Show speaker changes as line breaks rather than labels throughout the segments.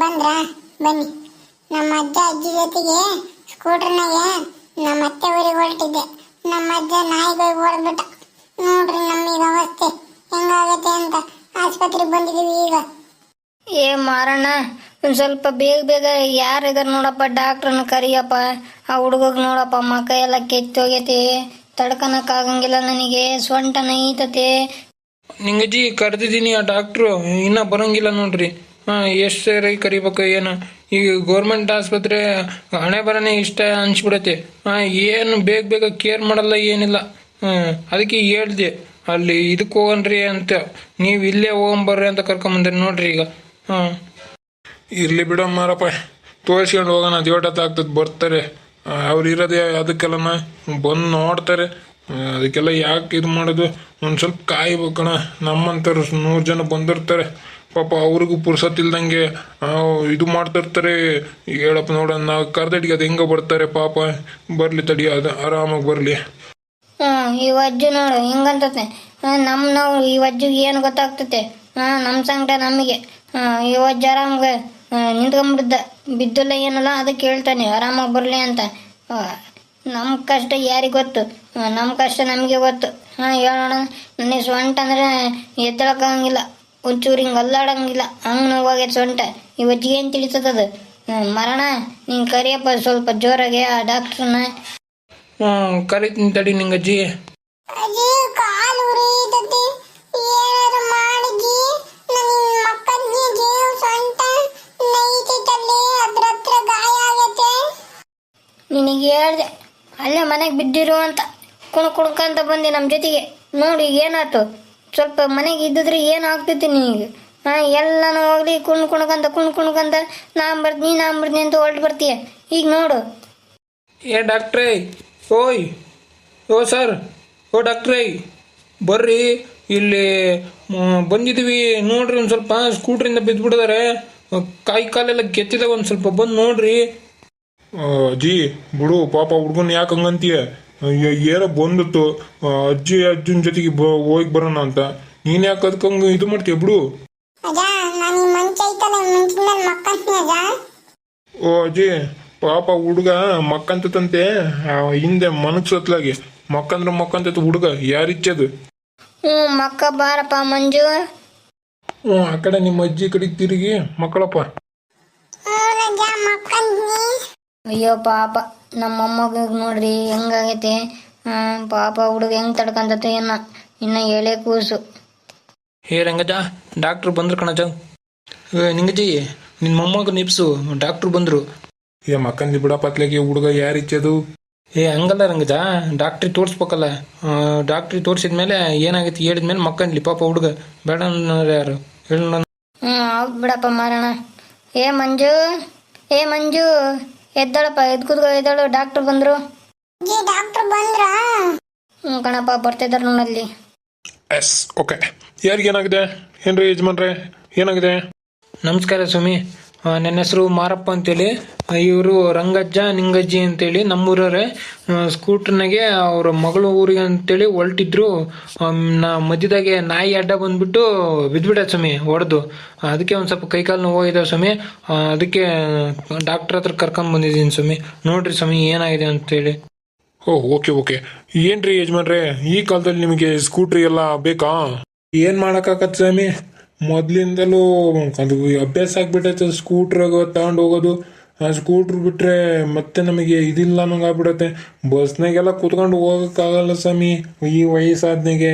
ಬಂದ್ರಾ ಬನ್ನಿ. ನಮ್ಮ ಅಜ್ಜ ಅಜ್ಜಿ ಜೊತೆಗೆ ಸ್ಕೂಟರ್ನಾಗ ನಮ್ಮ ಅತ್ತೆ ಊರಿಗೆ ಹೊರಟಿದ್ದೆ. ನಮ್ಮ ಅಜ್ಜ ನಾಯಿಗೆ ಹೊಡೆದ್ಬಿಟ್ಟ ನೋಡ್ರಿ ನಮ್ಮೀಗ ಅವಸ್ಥೆ. ಹೆಂಗಾಗತ್ತೆ ಅಂತ ಆಸ್ಪತ್ರೆಗೆ ಬಂದಿದೀವಿ ಈಗ.
ಏ ಮಾರಣ್ಣ ಒಂದು ಸ್ವಲ್ಪ ಬೇಗ ಬೇಗ ಯಾರಿದಾರ ನೋಡಪ್ಪ ಡಾಕ್ಟ್ರನ್ನ ಕರಿಯಪ್ಪ. ಆ ಹುಡುಗಗ್ ನೋಡಪ್ಪ ಮಕ್ಕ ಎಲ್ಲ ಕೆತ್ತೋಗೈತಿ ತಡ್ಕನಕ್ಕಾಗಂಗಿಲ್ಲ ನನಗೆ ಸೊಂಟ ನೈತತೆ
ನಿಂಗಜ್ಜಿ ಕರೆದಿದ್ದೀನಿ ಆ ಡಾಕ್ಟ್ರು ಇನ್ನೂ ಬರೋಂಗಿಲ್ಲ ನೋಡ್ರಿ. ಎಷ್ಟು ಸೇರಿ ಕರಿಬೇಕು ಏನು? ಈಗ ಗೌರ್ಮೆಂಟ್ ಆಸ್ಪತ್ರೆ ಹಣೆ ಬರನೇ ಇಷ್ಟ ಅನ್ಸ್ಬಿಡತ್ತೆ. ಏನು ಬೇಗ ಬೇಗ ಕೇರ್ ಮಾಡಲ್ಲ ಏನಿಲ್ಲ. ಅದಕ್ಕೆ ಹೇಳ್ದೆ. ಅಲ್ಲಿ ಇದಕ್ಕೆ ಹೋಗನ್ರಿ ಅಂತ. ನೀವು ಇಲ್ಲೇ ಹೋಗಂಬರ್ರಿ ಅಂತ ಕರ್ಕೊಂಬಂದ್ರಿ ನೋಡ್ರಿ ಈಗ. ಹಾಂ.
ಇರ್ಲಿ ಬಿಡ ಮಾರಪ್ಪ ತೋರಿಸ್ಕೊಂಡು ಹೋಗೋಣ. ದೇವಟತ್ ಆಗ್ತದೆ ಬರ್ತಾರೆ. ಅವ್ರು ಇರೋದೇ ಅದಕ್ಕೆಲ್ಲನ ಬಂದು ನೋಡ್ತಾರೆ. ಅದಕ್ಕೆಲ್ಲ ಯಾಕೆ ಇದು ಮಾಡೋದು? ಒಂದು ಸ್ವಲ್ಪ ಕಾಯ್ಬೇಕಣ. ನಮ್ಮಂಥವ್ರು ನೂರು ಜನ ಬಂದಿರ್ತಾರೆ. ಪಾಪ ಅವ್ರಿಗೂ ಪುರ್ಸತ್ತಿಲ್ದಂಗೆ ಇದು ಮಾಡ್ತಿರ್ತಾರೆ ಹೇಳಪ್ಪ ನೋಡೋಣ ನಾವು ಕರ್ದಟ್ಟಿಗೆ ಅದು ಹೆಂಗ ಬರ್ತಾರೆ ಪಾಪ. ಬರಲಿ ತಡಿ, ಅದು ಆರಾಮಾಗಿ ಬರಲಿ.
ಹಾಂ, ಈ ವಜ್ಜು ನೋಡು, ಹಿಂಗಂತತೆ. ನಮ್ಮ ನಾವು, ಈ ಅಜ್ಜಿಗೆ ಏನು ಗೊತ್ತಾಗ್ತತೆ? ಹಾಂ ನಮ್ಮ ಸಂಕಟ ನಮಗೆ. ಈ ವಜ್ಜ ಆರಾಮಾಗ ನಿಂತ್ಕೊಂಡ್ಬಿಡ್ದ ಬಿದ್ದಿಲ್ಲ ಏನಲ್ಲ ಅದಕ್ಕೆ ಹೇಳ್ತಾನೆ ಆರಾಮಾಗಿ ಬರಲಿ ಅಂತ. ನಮ್ಮ ಕಷ್ಟ ಯಾರಿಗೆ ಗೊತ್ತು? ನಮ್ಮ ಕಷ್ಟ ನಮಗೆ ಗೊತ್ತು. ಹಾಂ, ಹೇಳೋಣ. ನನಗೆ ಸ್ವಂಟ ಅಂದರೆ ಎದ್ದಳಕ್ಕಾಗಂಗಿಲ್ಲ ಒಂಚೂರು ಹಿಂಗೆ ಅಲ್ಲಾಡಂಗಿಲ್ಲ. ಹಂಗೆ ನೋವಾಗೈತೆ ಸೊಂಟ. ಇವತ್ತಿಗೆ ಏನ್ ತಿಳಿತದದು ಮರಣ? ನೀನು ಕರಿಯಪ್ಪ ಸ್ವಲ್ಪ ಜೋರಾಗೆ ಆ ಡಾಕ್ಟ್ರನ್ನ.
ಹ್ಞೂ ಕರಿತೀನಿ ತಡಿ ನಿಂಗಜ್ಜಿ.
ಅಜ್ಜಿ ಕಾಲು ಉರಿತತಿ. ಏನಾದ್ರು ಮಾಡಿಜ್ಜಿ ನನ್ನ ಮಕ್ಕಳಿಗೆ ಜೀವ ಸೊಂಟ ನೈತೈತಲ್ಲಿ ಅದ್ರ ಹತ್ರ ಗಾಯ ಆಗೈತೆ.
ನಿನಗೆ ಹೇಳ್ದೆ ಅಲ್ಲೇ ಮನೆಗೆ ಬಿದ್ದಿರು ಅಂತ. ಕುಣ್ ಕುಣ್ಕಂತ ಬಂದೆ ನಮ್ಮ ಜೊತೆಗೆ. ನೋಡಿ ಏನಾಯ್ತು? ಸ್ವಲ್ಪ ಮನೆಗೆ ಇದ್ದಿದ್ರೆ ಏನು ಆಗ್ತೈತಿ ನಿನಗೆ? ಹಾಂ ಎಲ್ಲನೂ ಹೋಗ್ಲಿ ಕುಣ್ ಕುಣ್ಕಂತ ಕುಣ್ ಕುಣ್ಕಂತ ನಾ ಬರ್ತೀನಿ ನಾ ಬರ್ತೀನಿ ಅಂತ ಹೊರಟು ಬರ್ತೀಯ? ಈಗ ನೋಡು.
ಏ ಡಾಕ್ಟ್ರೇ ಓಯ್ ಓ ಸರ್ ಓ ಡಾಕ್ಟ್ರೇ ಬರ್ರಿ ಇಲ್ಲಿ ಬಂದಿದ್ವಿ. ಬಂದಿದ್ದೀವಿ ನೋಡ್ರಿ ಒಂದು ಸ್ವಲ್ಪ ಸ್ಕೂಟ್ರಿಂದ ಬಿದ್ದುಬಿಟ್ಟಿದ್ದಾರೆ ಕಾಯಿ ಕಾಲೆಲ್ಲ ಕೆತ್ತಿದಾಗ ಒಂದು ಸ್ವಲ್ಪ ಬಂದು ನೋಡ್ರಿ.
ಜಿ ಅಜ್ಜಿ ಬಿಡು ಪಾಪ ಹುಡ್ಗನ್ ಯಾಕೆ ಹಂಗಂತೀಯ? ಏನೋ ಬಂದಿತ್ತು ಅಜ್ಜಿ ಅಜ್ಜನ ಜೊತೆಗೆ ಬ ಹೋಗಿ ಬರೋಣ ಅಂತ. ನೀನ್ ಯಾಕೆ ಅದಕ್ಕಂಗ ಇದು ಮಾಡ್ತೀಯ ಬಿಡು. ಓ ಅಜ್ಜಿ ಪಾಪ ಹುಡುಗ ಮಕ್ಕಂತಂತೆ ತಂತೆ ಹಿಂದೆ ಮನಸ್ಸತ್ಲಾಗಿ ಮಕ್ಕಂದ್ರ ಮಕ್ಕಂತ ಹುಡುಗ ಯಾರಿಚ್ಚದು
ಹ್ಞೂ ಮಕ್ಕ ಬಾರಪ್ಪ ಮಂಜು.
ಹ್ಞೂ ಆ ಕಡೆ ನಿಮ್ಮ ಅಜ್ಜಿ ಕಡೆ ತಿರುಗಿ ಮಕ್ಕಳಪ್ಪ.
ಅಯ್ಯೋ ಪಾಪ. ನಮ್ಮ ಮೊಮ್ಮಗ ನೋಡ್ರಿ ಹೆಂಗಾಗೈತೆ? ಹಾಂ ಪಾಪ ಹುಡುಗ ಹೆಂಗ್ ತಡ್ಕಂತತೆ ಏನ. ಇನ್ನ ಎಳೆ ಕೂಸು.
ಹೇ ರಂಗಜ ಡಾಕ್ಟ್ರು ಬಂದ್ರು ಕಣಜ ನಿಂಗಜಿ ನಿನ್ ನಿನ್ನ ಮೊಮ್ಮಗ ನಿಪ್ಸು ಡಾಕ್ಟ್ರು ಬಂದ್ರು.
ಏ ಮಕ್ಕಂದಿ ಬಿಡಪ್ಪ ಅತ್ಲಾಗೆ ಹುಡುಗ ಯಾರಿಚ್ಚದು
ಏ ಹಂಗಲ್ಲ ರಂಗಜ ಡಾಕ್ಟ್ರಿಗೆ ತೋರಿಸ್ಬೇಕಲ್ಲ. ಡಾಕ್ಟ್ರಿಗೆ ತೋರಿಸಿದ್ಮೇಲೆ ಏನಾಗೈತಿ ಹೇಳಿದ್ಮೇಲೆ ಮಕ್ಕಂದ್ಲಿ ಪಾಪ ಹುಡುಗ. ಬೇಡ ಅನ್ನೋರು ಯಾರು? ಹೇಳ
ಹ್ಞೂ ಬಿಡಪ್ಪ ಮಾರಣ ಏ ಮಂಜು ಏ ಮಂಜು. ಎದ್ದಾಳಪ್ಪ ಎದ್ ಕೂತ್ಕೋ ಎದ್ದಾಳು. ಡಾಕ್ಟರ್ ಬಂದ್ರು.
ಡಾಕ್ಟರ್ ಬಂದ್ರ?
ಹ್ಞೂ ಕಣಪ್ಪ ಬರ್ತಿದ್ದಾರೆ ನೋಡಲ್ಲಿ
ಎಸ್ ಓಕೆ. ಯಾರಿಗೇನಾಗಿದೆ? ಏನ್ರಿ ಯಜಮಾನ್ರೆ? ಏನಾಗಿದೆ?
ನಮಸ್ಕಾರ ಸ್ವಾಮಿ. ಆ, ನನ್ನ ಹೆಸರು ಮಾರಪ್ಪ ಅಂತೇಳಿ. ಇವರು ರಂಗಜ್ಜ ನಿಂಗಜ್ಜಿ ಅಂತೇಳಿ ನಮ್ಮೂರವ್ರೆ. ಸ್ಕೂಟ್ರ್ನಾಗೆ ಅವ್ರ ಮಗಳು ಊರಿಗೆ ಅಂತೇಳಿ ಹೊಲ್ಟಿದ್ರು. ನಾ ಮಧ್ಯದಾಗೆ ನಾಯಿ ಅಡ್ಡ ಬಂದ್ಬಿಟ್ಟು ಬಿದ್ಬಿಟ್ಟ ಸ್ವಾಮಿ ಹೊಡೆದು. ಅದಕ್ಕೆ ಒಂದು ಸ್ವಲ್ಪ ಕೈಕಾಲು ನೋವು ಹೋಗಿದ್ದಾವೆ ಸ್ವಾಮಿ. ಅದಕ್ಕೆ ಡಾಕ್ಟರ್ ಹತ್ರ ಕರ್ಕೊಂಡು ಬಂದಿದ್ದೀನಿ ಸ್ವಾಮಿ. ನೋಡ್ರಿ ಸ್ವಾಮಿ ಏನಾಗಿದೆ ಅಂತೇಳಿ.
ಓ ಓಕೆ ಓಕೆ. ಏನ್ರಿ ಯಜಮಾನ್ರೆ ಈ ಕಾಲದಲ್ಲಿ ನಿಮಗೆ ಸ್ಕೂಟ್ರಿ ಎಲ್ಲ ಬೇಕಾ? ಏನ್ ಮಾಡಕ್ಕಾಗತ್ತೆ ಸ್ವಾಮಿ? ಮೊದ್ಲಿಂದಲೂ ಅದು ಅಭ್ಯಾಸ ಆಗ್ಬಿಟ್ಟೈತೆ ಸ್ಕೂಟ್ರ್ ತಗೊಂಡು ಹೋಗೋದು. ಆ ಸ್ಕೂಟ್ರ್ ಬಿಟ್ರೆ ಮತ್ತೆ ನಮಗೆ ಇದಿಲ್ಲ ಅನ್ನಂಗೆ ಆಗ್ಬಿಡತ್ತೆ. ಬಸ್ನಾಗೆಲ್ಲ ಕೂತ್ಕೊಂಡು ಹೋಗೋಕ್ಕಾಗಲ್ಲ ಸ್ವಾಮಿ. ಈ ವಯಸ್ಸಾದ್ನಾಗೆ,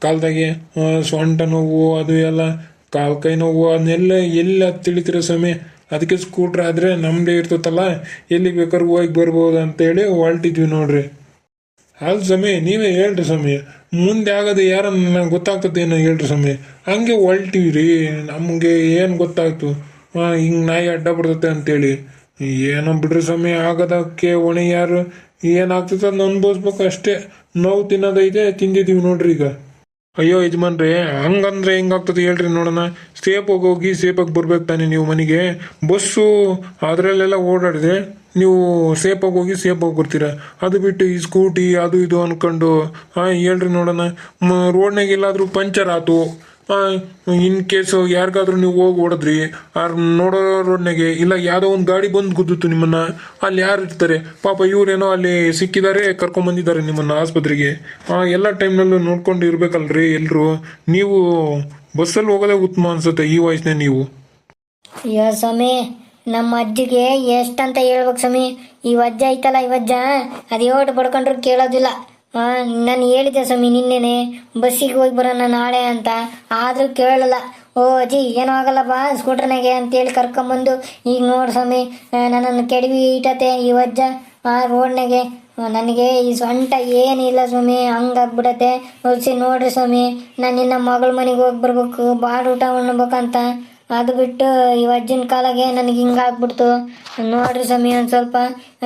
ಕಾಲ್ದಾಗೆ ಸೊಂಟ ನೋವು, ಅದು ಎಲ್ಲ, ಕಾಲ್ ಕೈ ನೋವು, ಅದನ್ನೆಲ್ಲ ಎಲ್ಲ ತಿಳಿತಿರೋ ಸ್ವಾಮಿ? ಅದಕ್ಕೆ ಸ್ಕೂಟ್ರ್ ಆದ್ರೆ ನಮ್ಮದೇ ಇರ್ತೈತಲ್ಲ ಎಲ್ಲಿಗೆ ಬೇಕಾದ್ರೂ ಹೋಗಿ ಬರ್ಬೋದು ಅಂತೇಳಿ ಹೊಲ್ಟಿದ್ವಿ ನೋಡ್ರಿ. ಅಲ್ ಸಮಯ ನೀವೇ ಹೇಳ್ರಿ ಸ್ವಾಮಿ. ಮುಂದೆ ಆಗದೆ ನನಗೆ ಗೊತ್ತಾಗ್ತದೆ ಏನೋ ಹೇಳ್ರಿ ಸ್ವಾಮಿ. ಹಂಗೆ ಹೊಲ್ಟಿವಿ ರೀ ನಮಗೆ ಏನು ಗೊತ್ತಾಯ್ತು? ಹಿಂಗೆ ನಾಯಿ ಅಡ್ಡ ಬರ್ತತೆ ಅಂತೇಳಿ. ಏನೋ ಬಿಡ್ರಿ ಸ್ವಾಮಿ, ಆಗದಕ್ಕೆ ಒಣ ಯಾರು? ಏನಾಗ್ತದೆ ಅದನ್ನ ಅನ್ಭವಿಸ್ಬೇಕು ಅಷ್ಟೇ. ನೋವು ತಿನ್ನೋದೈತೆ ತಿಂದಿದ್ದೀವಿ ನೋಡ್ರಿ ಈಗ. ಅಯ್ಯೋ, ಯಜಮಾನ್ರಿ, ಹಂಗಂದ್ರೆ ಹೆಂಗಾಗ್ತದೆ ಹೇಳ್ರಿ ನೋಡೋಣ. ಸೇಫಾಗಿ ಹೋಗಿ ಸೇಫಾಗಿ ಬರ್ಬೇಕು ತಾನೆ ನೀವು ಮನೆಗೆ. ಬಸ್ಸು ಅದರಲ್ಲೆಲ್ಲ ಓಡಾಡಿದ್ರೆ ನೀವು ಸೇಫಾಗಿ ಹೋಗಿ ಸೇಫಾಗಿ ಬರ್ತೀರ ಅದು ಬಿಟ್ಟು ಈ ಸ್ಕೂಟಿ ಅದು ಇದು ಅನ್ಕೊಂಡು ಹಾಂ ಹೇಳ್ರಿ ನೋಡೋಣ. ರೋಡ್ನಾಗ ಎಲ್ಲಾದರೂ ಪಂಚರ್ ಆತು ಇನ್ ಕೇಸ್ ಯಾರಿಗಾದ್ರೂ ನೀವು ಹೋಗಿ ಓಡಿದ್ರಿ ಆರ್ ನೋಡೋ ರೋಡ್ನಾಗೆ, ಇಲ್ಲ ಯಾವುದೋ ಒಂದು ಗಾಡಿ ಬಂದು ಗುದ್ದಿತ್ತು ನಿಮ್ಮನ್ನ, ಅಲ್ಲಿ ಯಾರು ಇರ್ತಾರೆ? ಪಾಪ ಇವ್ರೇನೋ ಅಲ್ಲಿ ಸಿಕ್ಕಿದ್ದಾರೆ ಕರ್ಕೊಂಡ್ ಬಂದಿದ್ದಾರೆ ನಿಮ್ಮನ್ನ ಆಸ್ಪತ್ರೆಗೆ. ಎಲ್ಲ ಟೈಮ್ನಲ್ಲೂ ನೋಡ್ಕೊಂಡು ಇರ್ಬೇಕಲ್ರಿ ಎಲ್ಲರೂ ನೀವು ಬಸ್ಸಲ್ಲಿ ಹೋಗೋದೇ ಉತ್ತಮ ಅನ್ಸುತ್ತೆ ಈ ವಯಸ್ಸಿನ ನೀವು.
ಯಾ ಸ್ವಾಮಿ ನಮ್ಮ ಅಜ್ಜಿಗೆ ಎಷ್ಟಂತ ಹೇಳ್ಬೇಕು ಸ್ವಾಮಿ? ಈ ವಜ್ಜ ಐತಲ್ಲ, ಈ ವಜ್ಜ? ಅದು ಯೋಟು ಪಡ್ಕೊಂಡ್ರು ಕೇಳೋದಿಲ್ಲ. ನಾನು ಹೇಳಿದ್ದೆ ಸ್ವಾಮಿ ನಿನ್ನೆನೆ, ಬಸ್ಸಿಗೆ ಹೋಗಿ ಬರೋಣ ನಾಳೆ ಅಂತ. ಆದರೂ ಕೇಳಲ್ಲ. ಓ ಅಜ್ಜಿ, ಏನೂ ಆಗಲ್ಲ ಬಾ, ಸ್ಕೂಟ್ರನಾಗೆ ಅಂತೇಳಿ ಕರ್ಕೊಂಬಂದು, ಈಗ ನೋಡಿ ಸ್ವಾಮಿ ನನ್ನನ್ನು ಕೆಡವಿ ಇಟ್ಟತೆ ಈ ವಜ್ಜ, ಆ, ರೋಡ್ನಾಗೆ. ನನಗೆ ಈ ಸೊಂಟ ಏನಿಲ್ಲ ಸ್ವಾಮಿ, ಹಂಗಾಗ್ಬಿಡತ್ತೆ. ನೋಡ್ರಿ ಸ್ವಾಮಿ, ನಾನು ನಿನ್ನ ಮಗಳ ಮನೆಗೆ ಹೋಗಿ ಬರ್ಬೇಕು ಭಾಳ ಊಟ ಉಣ್ಬೇಕಂತ ಅದು ಬಿಟ್ಟು ಈ ಅಜ್ಜನ ಕಾಲಾಗೆ ನನಗೆ ಹಿಂಗಾಗ್ಬಿಡ್ತು. ನೋಡ್ರಿ ಸ್ವಾಮಿ, ಒಂದು ಸ್ವಲ್ಪ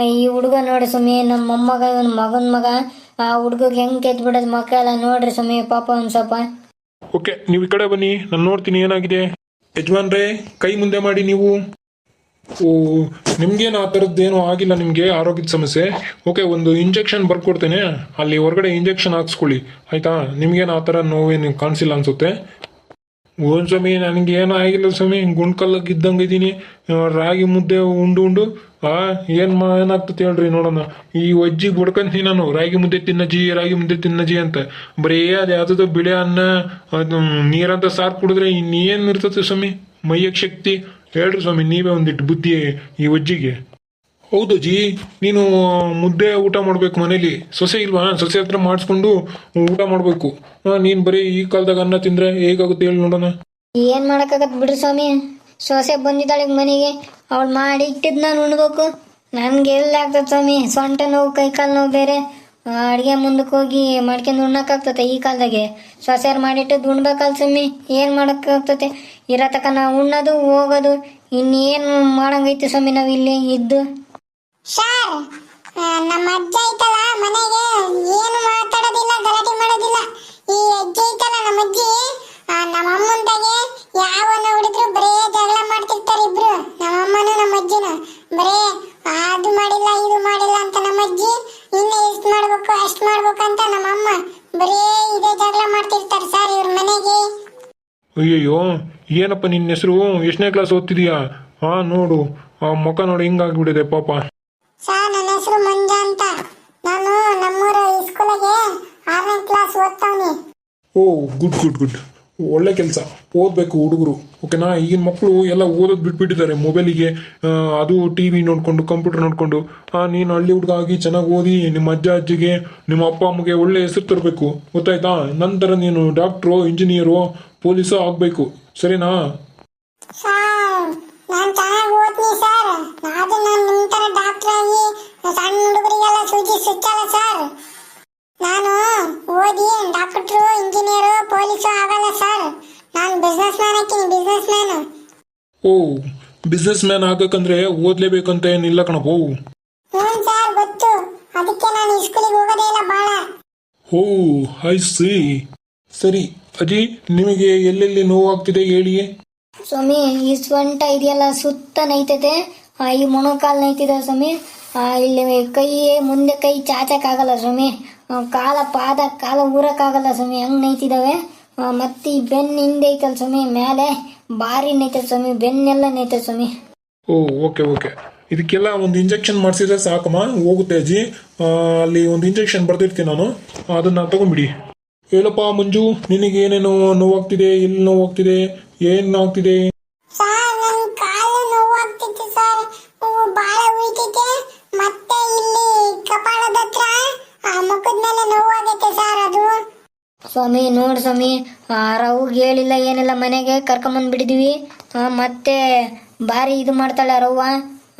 ಈ ಹುಡುಗ ನೋಡ್ರಿ ಸ್ವಾಮಿ, ನಮ್ಮ ಮೊಮ್ಮಗ ನನ್ನ ಮಗನ ಮಗ, ಆ ಹುಡುಗಗೆ ಹೆಂಗ್ ಕೆತ್ ಬಿಡೋದು ಮಕ್ಕ ಎಲ್ಲ ನೋಡ್ರಿ ಸ್ವಾಮಿ, ಪಾಪ ಒಂದು ಸ್ವಲ್ಪ.
ಓಕೆ, ನೀವು ಈ ಕಡೆ ಬನ್ನಿ, ನಾನು ನೋಡ್ತೀನಿ ಏನಾಗಿದೆ. ಯಜಮಾನ್ರೇ, ಕೈ ಮುಂದೆ ಮಾಡಿ ನೀವು. ಓ, ನಿಮ್ಗೇನು ಆ ಥರದ್ದೇನು ಆಗಿಲ್ಲ ನಿಮಗೆ, ಆರೋಗ್ಯದ ಸಮಸ್ಯೆ. ಓಕೆ, ಒಂದು ಇಂಜೆಕ್ಷನ್ ಬರ್ಕೊಡ್ತೇನೆ. ಅಲ್ಲಿ ಹೊರಗಡೆ ಇಂಜೆಕ್ಷನ್ ಹಾಕ್ಸ್ಕೊಳ್ಳಿ. ಆಯಿತಾ? ನಿಮ್ಗೇನು ಆ ಥರ ನೋವೇನು ಕಾಣಿಸಿಲ್ಲ ಅನ್ಸುತ್ತೆ. ಓನ್ ಸ್ವಾಮಿ, ನನಗೆ ಏನೂ ಆಗಿಲ್ಲ ಸ್ವಾಮಿ ಗುಂಡ್ಕಲ್ಲಾಗ ಇದ್ದಂಗೆ ಇದ್ದೀನಿ ರಾಗಿ ಮುದ್ದೆ ಉಂಡು ಉಂಡು. ಆ, ಏನು ಮಾ ಏನಾಗ್ತದೆ ಹೇಳ್ರಿ ನೋಡೋಣ. ಈ ಒಜ್ಜಿಗೆ ಬಡ್ಕೊಂತೀನಿ ನಾನು. ರಾಗಿ ಮುದ್ದೆ ತಿನ್ನಜಿ ರಾಗಿ ಮುದ್ದೆ ತಿನ್ನಜಿ ಅಂತ. ಬರೀ ಅದು ಯಾವುದೋ ಬಿಳೆ ಅನ್ನ, ಅದು ನೀರಂತ ಸಾರು ಕುಡಿದ್ರೆ ಇನ್ನೇನು ಇರ್ತದೆ ಸ್ವಾಮಿ? ಮೈಯಕ್ಕೆ ಶಕ್ತಿ. ಹೇಳ್ರಿ ಸ್ವಾಮಿ, ನೀವೇ ಒಂದಿಟ್ಟು ಬುದ್ಧಿ ಈ ಒಜ್ಜಿಗೆ ಹೌದು ಜಿ ನೀನು ಮುದ್ದೆ ಊಟ ಮಾಡ್ಬೇಕು ಮನೇಲಿ. ಸೊಸೆ ಇಲ್ವಾ? ಸೊಸೆ ಹತ್ರ ಮಾಡಿಸ್ಕೊಂಡು ಊಟ ಮಾಡಬೇಕು. ನೀನು ಬರೀ ಈ ಕಾಲದಾಗ ಅನ್ನ ತಿಂದ್ರೆ ಹೇಗಾಗುತ್ತೆ ಹೇಳಿ ನೋಡೋಣ.
ಏನ್ ಮಾಡಕ್ಕಾಗತ್ ಬಿಡ್ರಿ ಸ್ವಾಮಿ. ಸೊಸೆ ಬಂದಿದ್ದಾಳೆ ಮನೆಗೆ. ಅವಳು ಮಾಡಿ ಇಟ್ಟಿದ್ ನಾನು ಉಣ್ಬೇಕು. ನನಗೆ ಎಲ್ಲ ಆಗ್ತದೆ ಸ್ವಾಮಿ? ಸೊಂಟ ನೋವು ಕೈ ಕಾಲು ನೋವು ಬೇರೆ. ಅಡುಗೆ ಮುಂದಕ್ಕೆ ಹೋಗಿ ಮಾಡ್ಕೊಂಡು ಉಣ್ಣಕ್ಕಾಗ್ತತೆ ಈ ಕಾಲದಾಗೆ. ಸೊಸೆಯರ್ ಮಾಡಿಟ್ಟಿದ್ದು ಉಣ್ಬೇಕಲ್ಲ ಸ್ವಾಮಿ. ಏನು ಮಾಡೋಕ್ಕಾಗ್ತತೆ ಇರೋ ತಕ ನಾವು ಉಣ್ಣೋದು, ಹೋಗೋದು. ಇನ್ನೇನು ಮಾಡಂಗೈತಿ ಸ್ವಾಮಿ ನಾವು ಇಲ್ಲಿ ಇದ್ದು.
ಸರ್ ನಮ್ಮ ಅಜ್ಜ ಐತಲ್ಲ ಮನೆಗೆ, ಏನು ಮಾತಾಡೋದಿಲ್ಲ, ಗಲಾಟೆ ಮಾಡೋದಿಲ್ಲ. ಈ ಅಜ್ಜ ಐತಲ್ಲ ನಮ್ಮ ಅಜ್ಜಿ ನಮ್ಮ ನಮ್ಮ ತಗೆ ಯಾವನ್ನ ಹೊಡಿದ್ರು ಬರೇ ಜಗಳ ಮಾಡ್ತಿರ್ತಾರೆ ಇಬ್ರು. ನಮ್ಮ ಅಮ್ಮನು ನಮ್ಮ ಅಜ್ಜನ. ಬರೇ ಅದು ಮಾಡಿಲ್ಲ, ಇದು ಮಾಡಿಲ್ಲ ಅಂತ ನಮ್ಮ ಅಜ್ಜಿ, ಇನ್ನು ಎಷ್ಟು ಮಾಡ್ಬೇಕು, ಅಷ್ಟು ಮಾಡ್ಬೇಕು ಅಂತ ನಮ್ಮ ಅಮ್ಮ ಬರೇ ಇದೇ ಜಗಳ ಮಾಡ್ತಿರ್ತಾರೆ ಸರ್ ಇವ್ರ ಮನೆಗೆ.
ಅಯ್ಯಯ್ಯೋ, ಏನಪ್ಪ ನಿನ್ನ ಹೆಸರು? ಎಷ್ಟನೇ ಕ್ಲಾಸ್ ಓದ್ತಿದೀಯಾ? ಹಾ ನೋಡು, ಆ ಮುಖ ನೋಡಿ ಹಿಂಗಾಗ್ಬಿಟ್ಟಿದೆ ಪಾಪ
ಸರ್ ನನ್ನ ಹೆಸರು ಮಂಜ ಅಂತ. ನಾನು ನಮ್ಮೂರ ಸ್ಕೂಲಿಗೆ ಆರನೇ ಕ್ಲಾಸ್ ಓದ್ತಾವ್ನಿ.
ಓ ಗುಡ್ ಗುಡ್ ಗುಡ್ ಒಳ್ಳೆ ಕೆಲಸ. ಓದಬೇಕು ಹುಡುಗರು. ಓಕೆನಾ ಈಗಿನ ಮಕ್ಕಳು ಎಲ್ಲ ಓದೋದು ಬಿಟ್ಬಿಟ್ಟಿದ್ದಾರೆ. ಮೊಬೈಲಿಗೆ ಅದು ಟಿ ವಿ ನೋಡಿಕೊಂಡು ಕಂಪ್ಯೂಟರ್ ನೋಡ್ಕೊಂಡು. ನೀನು ಹಳ್ಳಿ ಹುಡುಗ ಆಗಿ ಚೆನ್ನಾಗಿ ಓದಿ ನಿಮ್ಮ ಅಜ್ಜ ಅಜ್ಜಿಗೆ ನಿಮ್ಮ ಅಪ್ಪ ಅಮ್ಮಗೆ ಒಳ್ಳೆ ಹೆಸರು ತರಬೇಕು. ಗೊತ್ತಾಯ್ತಾ? ನಂತರ ನೀನು ಡಾಕ್ಟ್ರು ಇಂಜಿನಿಯರು ಪೊಲೀಸು ಆಗಬೇಕು. ಸರಿನಾ?
ಸರ್ ನಾನು ಚೆನ್ನಾಗಿ ಓದ್ತೀನಿ ಸರ್. ಅದು ನಾನು ನಿಮ್ಮ ಥರ ಡಾಕ್ಟರ್ ಆಗಿ ಸಣ್ಣ ಹುಡುಗರಿಗೆಲ್ಲ ಸೂಚಿ ಸುಚ್ಚಲ್ಲ ಸರ್ ನಾನು ಓದಿ ಡಾಕ್ಟ್ರು ಇಂಜಿನಿಯರು ಪೊಲೀಸು ಆಗಲ್ಲ ಸರ್ ನಾನು ಬಿಸ್ನೆಸ್ ಮ್ಯಾನ್ ಹಾಕಿನಿ ಬಿಸ್ನೆಸ್ ಮ್ಯಾನ್
ಓ ಬಿಸ್ನೆಸ್ ಮ್ಯಾನ್ ಆಗಬೇಕಂದ್ರೆ ಓದ್ಲೇಬೇಕಂತ ಏನಿಲ್ಲ ಕಣಪ್ಪ
ಹ್ಞೂ ಸರ್ ಗೊತ್ತು. ಅದಕ್ಕೆ ನಾನು ಈ ಸ್ಕೂಲಿಗೆ ಹೋಗೋದೇ ಇಲ್ಲ ಭಾಳ
ಓ ಐ ಸಿ ಸರಿ ಅಜಿ ನಿಮಗೆ ಎಲ್ಲೆಲ್ಲಿ ನೋವಾಗ್ತಿದೆ ಹೇಳಿ.
ಸ್ವಾಮಿ ಈ ಸ್ವಂಟ ಇದೆಯಲ್ಲ ಸುತ್ತ ನೈತೈತೆ. ಆ, ಈ ಮೊಣಕಾಲು ನೈತಿದೆ ಸ್ವಾಮಿ? ಇಲ್ಲಿ ಕೈ ಮುಂದೆ ಕೈ ಚಾಚಕ್ಕಾಗಲ್ಲ ಸ್ವಾಮಿ. ಕಾಲ ಪಾದ, ಕಾಲ ಊರಕ್ಕಾಗಲ್ಲ ಸ್ವಾಮಿ. ಹಂಗ್ ನೈತಿದಾವೆ ಮತ್ತೆ ಈ ಬೆನ್ನು ಹಿಂದೆ ಐತಲ್ಲ ಸ್ವಾಮಿ. ಮೇಲೆ ಭಾರಿ ನೈತ ಸ್ವಾಮಿ. ಬೆನ್ನೆಲ್ಲ ನೈತ ಸ್ವಾಮಿ.
ಓ, ಓಕೆ ಓಕೆ. ಇದಕ್ಕೆಲ್ಲ ಒಂದು ಇಂಜೆಕ್ಷನ್ ಮಾಡಿಸಿದ್ರೆ ಸಾಕಮ್ಮ. ಹೋಗುತ್ತೆ ಅಜ್ಜಿ. ಅಲ್ಲಿ ಒಂದು ಇಂಜೆಕ್ಷನ್ ಬರ್ದಿರ್ತೀನಿ ನಾನು. ಅದನ್ನ ತಗೊಂಬಿಡಿ ಹೇಳಪ್ಪ ಮಂಜು ನಿನಗೆ ಏನೇನು ನೋವಾಗ್ತಿದೆ, ಎಲ್ಲಿ ನೋವಾಗ್ತಿದೆ, ಏನ್ ಆಗ್ತಿದೆ
ಸ್ವಾಮಿ ನೋಡಿ ಸ್ವಾಮಿ. ರವ್ಗೆ ಹೇಳಿಲ್ಲ ಏನಿಲ್ಲ ಮನೆಗೆ ಕರ್ಕೊಂಬಂದ್ಬಿಟ್ಟಿದೀವಿ ಬಿಡಿದ್ವಿ ಮತ್ತೆ ಭಾರಿ ಇದು ಮಾಡ್ತಾಳೆ ರವ್ವ.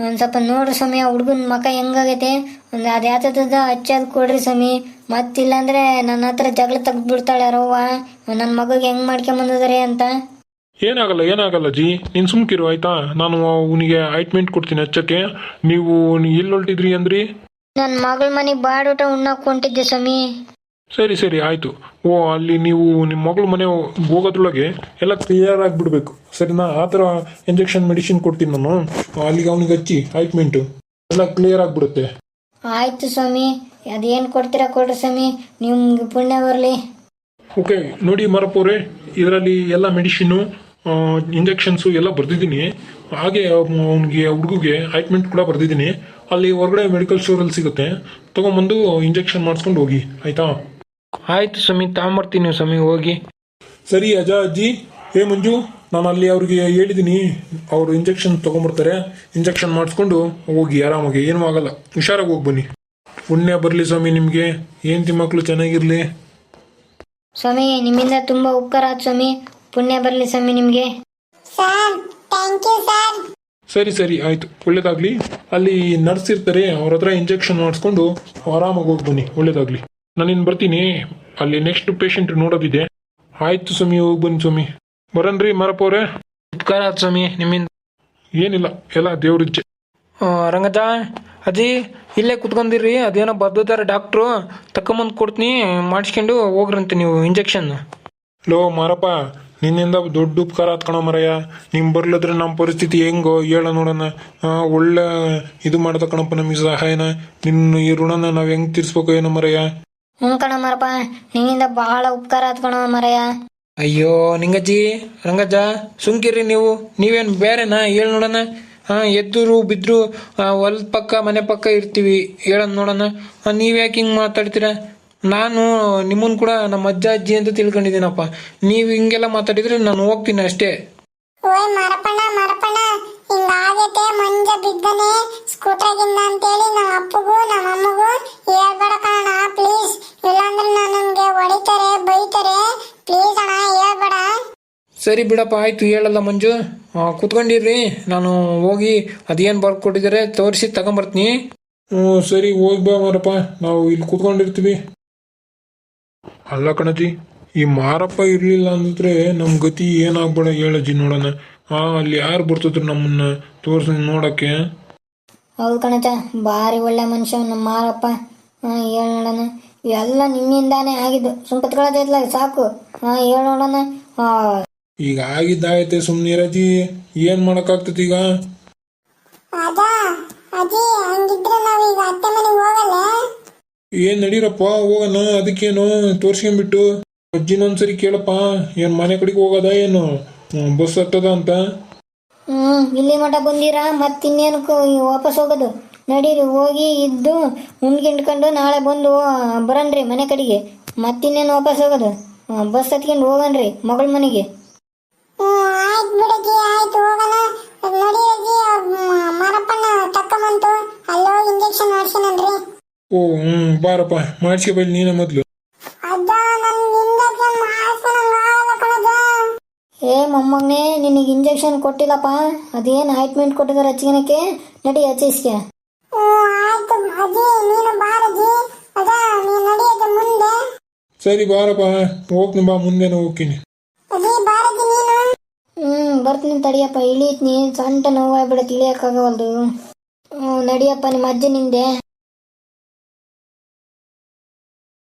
ಒಂದು ಸ್ವಲ್ಪ ನೋಡ್ರಿ ಸ್ವಾಮಿ ಆ ಹುಡುಗನ ಮಕ ಹೆಂಗಾಗೈತೆ? ಒಂದು ಅದು ಯಾತದ ಹಚ್ಚೋದು ಕೊಡ್ರಿ ಸ್ವಾಮಿ. ಮತ್ತಿಲ್ಲಾಂದ್ರೆ ನನ್ನ ಹತ್ರ ಜಗಳ ತೆಗ್ದ್ಬಿಡ್ತಾಳೆ ರವ್ವ. ನನ್ನ ಮಗಗೆ ಹೆಂಗ್ ಮಾಡ್ಕೊಂಬಂದ್ರಿ ಅಂತ.
ಏನಾಗಲ್ಲ ಏನಾಗಲ್ಲ ಜಿ. ನೀನು ಸುಮ್ಕಿರು ಆಯ್ತಾ? ನಾನು ಅವನಿಗೆ ಅಯಿಟ್ಮೆಂಟ್ ಕೊಡ್ತೀನಿ ಹಚ್ಚಕ್ಕೆ. ನೀವು ಎಲ್ಲಿ ಹೊಲ್ಟಿದ್ರಿ ಅಂದ್ರಿ?
ನನ್ನ ಮಗಳ ಮನೆಗೆ ಬಾಡೂಟ ಉಣ್ಣಕ್ಕೆ ಹೊಂಟಿದ್ದೆ ಸ್ವಾಮಿ.
ಸರಿ ಸರಿ ಆಯಿತು. ಓ ಅಲ್ಲಿ ನೀವು ನಿಮ್ಮ ಮಗಳು ಮನೆ ಹೋಗೋದ್ರೊಳಗೆ ಎಲ್ಲ ಕ್ಲಿಯರ್ ಆಗಿಬಿಡ್ಬೇಕು. ಸರಿನಾ? ಆ ಥರ ಇಂಜೆಕ್ಷನ್ ಮೆಡಿಸಿನ್ ಕೊಡ್ತೀನಿ ನಾನು. ಅಲ್ಲಿಗೆ ಅವನಿಗೆ ಹಚ್ಚಿ ಆಯಿಂಟ್ಮೆಂಟು ಎಲ್ಲ ಕ್ಲಿಯರ್ ಆಗಿಬಿಡುತ್ತೆ.
ಆಯ್ತು ಸ್ವಾಮಿ. ಅದೇನು ಕೊಡ್ತೀರಾ ಕೊಡ್ರಿ ಸ್ವಾಮಿ. ನಿಮ್ಗೆ ಪುಣ್ಯ ಬರಲಿ.
ಓಕೆ ನೋಡಿ ಮರಪೋರೆ ಇದರಲ್ಲಿ ಎಲ್ಲ ಮೆಡಿಸಿನ್ನು ಇಂಜೆಕ್ಷನ್ಸು ಎಲ್ಲ ಬರ್ದಿದ್ದೀನಿ. ಹಾಗೆ ಅವನಿಗೆ ಹುಡುಗಿಗೆ ಆಯಿಂಟ್ಮೆಂಟ್ ಕೂಡ ಬರ್ದಿದ್ದೀನಿ. ಅಲ್ಲಿ ಹೊರಗಡೆ ಮೆಡಿಕಲ್ ಸ್ಟೋರಲ್ಲಿ ಸಿಗುತ್ತೆ. ತೊಗೊಂಬಂದು ಇಂಜೆಕ್ಷನ್ ಮಾಡಿಸ್ಕೊಂಡು ಹೋಗಿ ಆಯಿತಾ?
ಆಯ್ತು ಸ್ವಾಮಿ ತಗೊಂಬರ್ತೀನಿ ಸ್ವಾಮಿ ಹೋಗಿ.
ಸರಿ ಅಜ್ಜ ಅಜ್ಜಿ. ಏ ಮಂಜು ನಾನು ಅಲ್ಲಿ ಅವ್ರಿಗೆ ಹೇಳಿದ್ದೀನಿ ಅವರು ಇಂಜೆಕ್ಷನ್ ತೊಗೊಂಬರ್ತಾರೆ ಇಂಜೆಕ್ಷನ್ ಮಾಡಿಸ್ಕೊಂಡು ಹೋಗಿ ಆರಾಮಾಗಿ. ಏನೂ ಆಗಲ್ಲ. ಹುಷಾರಾಗಿ ಹೋಗಿ ಬನ್ನಿ. ಪುಣ್ಯ ಬರಲಿ ಸ್ವಾಮಿ ನಿಮಗೆ. ಹೆಂಡತಿ ಮಕ್ಕಳು ಚೆನ್ನಾಗಿರಲಿ.
ಸ್ವಾಮಿ ನಿಮ್ಮಿಂದ ತುಂಬಾ ಉಪಕಾರ ಆಯ್ತು ಸ್ವಾಮಿ. ಪುಣ್ಯ ಬರಲಿ ಸ್ವಾಮಿ ನಿಮಗೆ.
ಸರ್ ಥ್ಯಾಂಕ್ ಯು ಸರ್
ಸರಿ ಸರಿ ಆಯ್ತು. ಒಳ್ಳೇದಾಗ್ಲಿ. ಅಲ್ಲಿ ನರ್ಸ್ ಇರ್ತಾರೆ ಅವ್ರ ಹತ್ರ ಇಂಜೆಕ್ಷನ್ ಮಾಡಿಸ್ಕೊಂಡು ಆರಾಮಾಗಿ ಹೋಗಿ ಬನ್ನಿ. ಒಳ್ಳೇದಾಗ್ಲಿ. ನಾನಿನ್ ಬರ್ತೀನಿ. ಅಲ್ಲಿ ನೆಕ್ಸ್ಟ್ ಪೇಷಂಟ್ ನೋಡೋದಿದೆ. ಆಯ್ತು ಸ್ವಾಮಿ ಹೋಗಿ ಬನ್ನಿ ಸ್ವಾಮಿ. ಬರನ್ರಿ ಮರಪೋರೆ
ಉಪಕಾರ ಆಯ್ತು ಸ್ವಾಮಿ ನಿಮ್ಮಿಂದ.
ಏನಿಲ್ಲ ಎಲ್ಲ
ದೇವ್ರಿಜ್ಜೆ ರಂಗಜ ಅಜ್ಜಿ ಇಲ್ಲೇ ಕುತ್ಕೊಂಡಿರ್ರಿ ಅದೇನೋ ಬರ್ದಿದ್ದಾರೆ ಡಾಕ್ಟ್ರು. ತಕೊಂಬಂದು ಕೊಡ್ತೀನಿ ಮಾಡಿಸ್ಕೊಂಡು ಹೋಗ್ರಂತೆ ನೀವು ಇಂಜೆಕ್ಷನ್
ಲೋ ಮಾರಪ್ಪ ನಿನ್ನಿಂದ ದೊಡ್ಡ ಉಪಕಾರ ಹತ್ಕೊಳೋ ಮರಯ್ಯ ನಿಮ್ ಬರ್ಲದ್ರೆ ನಮ್ಮ ಪರಿಸ್ಥಿತಿ ಹೆಂಗೋ ಹೇಳ ನೋಡೋಣ. ಒಳ್ಳೆ ಇದು ಮಾಡ್ದ ಕಣಪ್ಪ ನಮಗೆ ಸಹಾಯನ. ನಿನ್ನ ಈ ಋಣನ ನಾವು ಹೆಂಗ್ ತೀರ್ಸ್ಬೇಕು ಏನೋ ಮರಯ್ಯ
ಹ್ಞೂ ಕಣ ಮರಪ್ಪ ನಿನ್ನಿಂದ ಬಹಳ ಉಪಕಾರ ಆಯ್ತು ಕಣ ಮರಯ್ಯ.
ಅಯ್ಯೋ ನಿಂಗಜ್ಜಿ ರಂಗಜ್ಜ ಸುಂಕಿರಿ ನೀವು. ನೀವೇನು ಬೇರೆನಾ ಹೇಳಿ ನೋಡೋಣ. ಹಾಂ ಎದ್ದರು ಬಿದ್ರು ಹೊಲದ ಪಕ್ಕ ಮನೆ ಪಕ್ಕ ಇರ್ತೀವಿ. ಹೇಳನ್ ನೋಡೋಣ. ನೀವು ಯಾಕೆ ಹಿಂಗೆ ಮಾತಾಡ್ತೀರಾ? ನಾನು ನಿಮ್ಮನ್ನು ಕೂಡ ನಮ್ಮ ಅಜ್ಜ ಅಜ್ಜಿ ಅಂತ ತಿಳ್ಕೊಂಡಿದ್ದೀನಪ್ಪ. ನೀವು ಹಿಂಗೆಲ್ಲ ಮಾತಾಡಿದ್ರೆ ನಾನು ಹೋಗ್ತೀನಿ ಅಷ್ಟೇ.
ಓಯ್ ಹಿಂಗಾಗೈತೆ ಮಂಜ ಬಿದ್ದನೆ ಸ್ಕೂಟ್ರಾಗಿಂದ ಅಂತೇಳಿ ನಮ್ಮ ಅಪ್ಪಗೂ ನಮ್ಮ ಅಮ್ಮಗೂ ಹೇಳ್ಬೇಡ ಕಣ ಪ್ಲೀಸ್ ಇಲ್ಲಾಂದ್ರೆ ನನಗೆ ಹೊಡಿತಾರೆ ಬೈತಾರೆ. ಪ್ಲೀಸ್ ಅಣ್ಣ ಹೇಳ್ಬೇಡ.
ಸರಿ ಬಿಡಪ್ಪ ಆಯ್ತು ಹೇಳಲ್ಲ ಮಂಜು. ಆ, ಕುತ್ಕೊಂಡಿರ್ರಿ. ನಾನು ಹೋಗಿ ಅದೇನು ಬರ್ಕೊಟ್ಟಿದ್ದಾರೆ ತೋರಿಸಿ ತಗೊಂಬರ್ತೀನಿ.
ಹ್ಞೂ ಸರಿ ಹೋಗಿ ಬಾ ಮಾರಪ್ಪ. ನಾವು ಇಲ್ಲಿ ಕೂತ್ಕೊಂಡಿರ್ತೀವಿ. ಅಲ್ಲ ಕಣತಿ ಈ ಮಾರಪ್ಪ ಇರ್ಲಿಲ್ಲ ಅಂದ್ರೆ ನಮ್ಮ ಗತಿ ಏನಾಗ್ಬೇಡ ಹೇಳಜ್ಜಿ ನೋಡೋಣ. ಹಾ ಅಲ್ಲಿ ಯಾರು ಬರ್ತಿದ್ರು ನಮ್ಮನ್ನ ತೋರ್ಸ ನೋಡಕ್ಕೆ?
ಹೌದು ಕಣತ ಭಾರಿ ಒಳ್ಳೆ ಮನುಷ್ಯ ನಮ್ಮ ಮಾರಪ್ಪ. ಹಾಂ ಎಲ್ಲ ನೋಡೋಣ. ಎಲ್ಲ ನಿನ್ನಿಂದಾನೇ ಆಗಿದ್ದು. ಸುಂಪತ್ಕೊಳ್ಳೋದಿಲ್ಲ ಸಾಕು. ಹಾಂ ಹೇಳ ನೋಡೋಣ.
ಈಗ ಆಗಿದ್ದಾಗೈತೆ ಇರತಿ ಏನ್ ಮಾಡಕ್ಕಾಗ್ತದೆ ಈಗ?
ಅದ ಅಜ್ಜಿ ಹಂಗಿದ್ರೆ ನಾವೀಗ ಅತ್ತೆ ಮನೆಗೆ ಹೋಗಲ್ಲ?
ಏನ್ ನಡೀರಪ್ಪ ಹೋಗೋಣ. ಅದಕ್ಕೇನು? ತೋರ್ಸ್ಕೊಂಡ್ಬಿಟ್ಟು. ಅಜ್ಜಿನೊಂದ್ಸರಿ ಕೇಳಪ್ಪ. ಏನ್ ಮನೆ ಕಡೆಗೆ ಹೋಗೋದ ಏನು? ಹ್ಮ್, ಬಸ್ ಹತ್ತದ ಅಂತ?
ಹ್ಮ್ ಇಲ್ಲಿ ಮಠ ಬಂದಿರಾ ಇನ್ನೇನು ವಾಪಸ್ ಹೋಗೋದು? ನಡೀರಿ ಹೋಗಿ ಇದ್ದು ಉಂಡ್ಗಿಂಡ್ಕೊಂಡು ನಾಳೆ ಬಂದು ಬರನ್ರಿ ಮನೆ ಕಡೆಗೆ. ಮತ್ತಿನ್ನೇನು ವಾಪಸ್ ಹೋಗೋದು? ಆ, ಬಸ್ ಹತ್ಕೊಂಡು ಹೋಗನ್ರಿ ಮಗಳ ಮನೆಗೆ.
ಹ್ಮ್ ಆಯ್ತು ಬಿಡಜ್ಜಿ ಆಯ್ತು ಹೋಗೋಣ. ನೋಡಿ ಅಜ್ಜಿ ಅವ್ರ್ ಮರಪ್ಪಣ್ಣ ತಕ್ಕಮಂತು ಅಲ್ಲೋಗಿ ಇಂಜೆಕ್ಷನ್ ಮಾಡ್ಸಿನನ್ರಿ
ಓ ಹ್ಮ್ ಬಾರಪ್ಪ ಮಾಡ್ಸ್ಕೊ ಬೈಲಿ ನೀನೇ ಮೊದ್ಲು.
ಏ ಮೊಮ್ಮಗನೇ ನಿನಗೆ ಇಂಜೆಕ್ಷನ್ ಕೊಟ್ಟಿಲ್ಲಪ್ಪ. ಅದೇನು ಆಯಿಂಟ್ಮೆಂಟ್ ಕೊಟ್ಟಿದ್ದಾರೆ ಹಚ್ಚಿಗೆನಕ್ಕೆ ನಡಿ ಹಚ್ಚಿಸ್ಕೆ
ಹ್ಮ್ ಆಯ್ತು ಅಜ್ಜಿ ನೀನು ಬಾರಜ್ಜಿ ಅದ ನೀನು ನಡೆಯೋದು ಮುಂದೆ.
ಸರಿ ಬಾರಪ್ಪ ಹೋಗ್ತೀನಿ ಬಾ ಮುಂದೆನೆ ಹೋಗ್ತೀನಿ.
ಅಜ್ಜಿ ಬಾರಜ್ಜಿ ನೀನು.
ಹ್ಞೂ ಬರ್ತೀನಿ ತಡಿಯಪ್ಪ ಇಳಿತೀನಿ. ಸೊಂಟ ನೋವಾಗ್ಬಿಡತ್ತೆ ಇಳಿಯಕ್ಕಾಗವಲ್ದು. ಹ್ಞೂ ನಡಿಯಪ್ಪ ನಿಮ್ಮ ಅಜ್ಜನಿಂದೆ